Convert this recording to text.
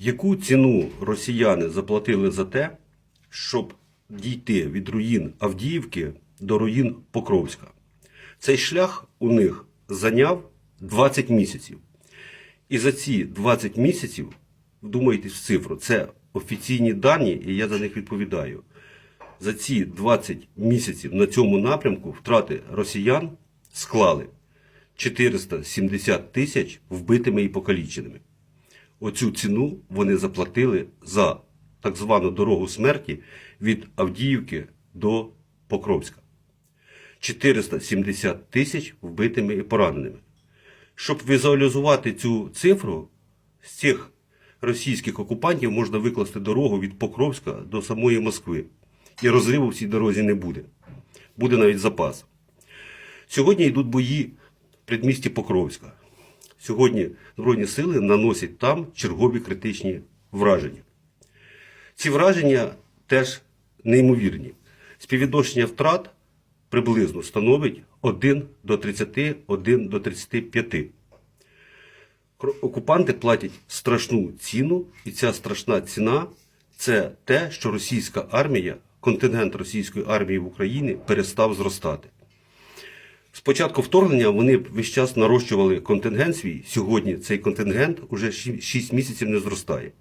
Яку ціну росіяни заплатили за те, щоб дійти від руїн Авдіївки до руїн Покровська? Цей шлях у них зайняв 20 місяців. І за ці 20 місяців, вдумайтесь в цифру, це офіційні дані, і я за них відповідаю. За ці 20 місяців на цьому напрямку втрати росіян склали 470 тисяч вбитими і покаліченими. Оцю ціну вони заплатили за так звану дорогу смерті від Авдіївки до Покровська. 470 тисяч вбитими і пораненими. Щоб візуалізувати цю цифру, з цих російських окупантів можна викласти дорогу від Покровська до самої Москви. І розриву в цій дорозі не буде. Буде навіть запас. Сьогодні йдуть бої в предмісті Покровська. Сьогодні Збройні сили наносять там чергові критичні враження. Ці враження теж неймовірні. Співвідношення втрат приблизно становить 1 до 30, 1 до 35. Окупанти платять страшну ціну, і ця страшна ціна це те, що російська армія, контингент російської армії в Україні перестав зростати. З початку вторгнення вони весь час нарощували контингент свій. Сьогодні цей контингент уже 6 місяців не зростає.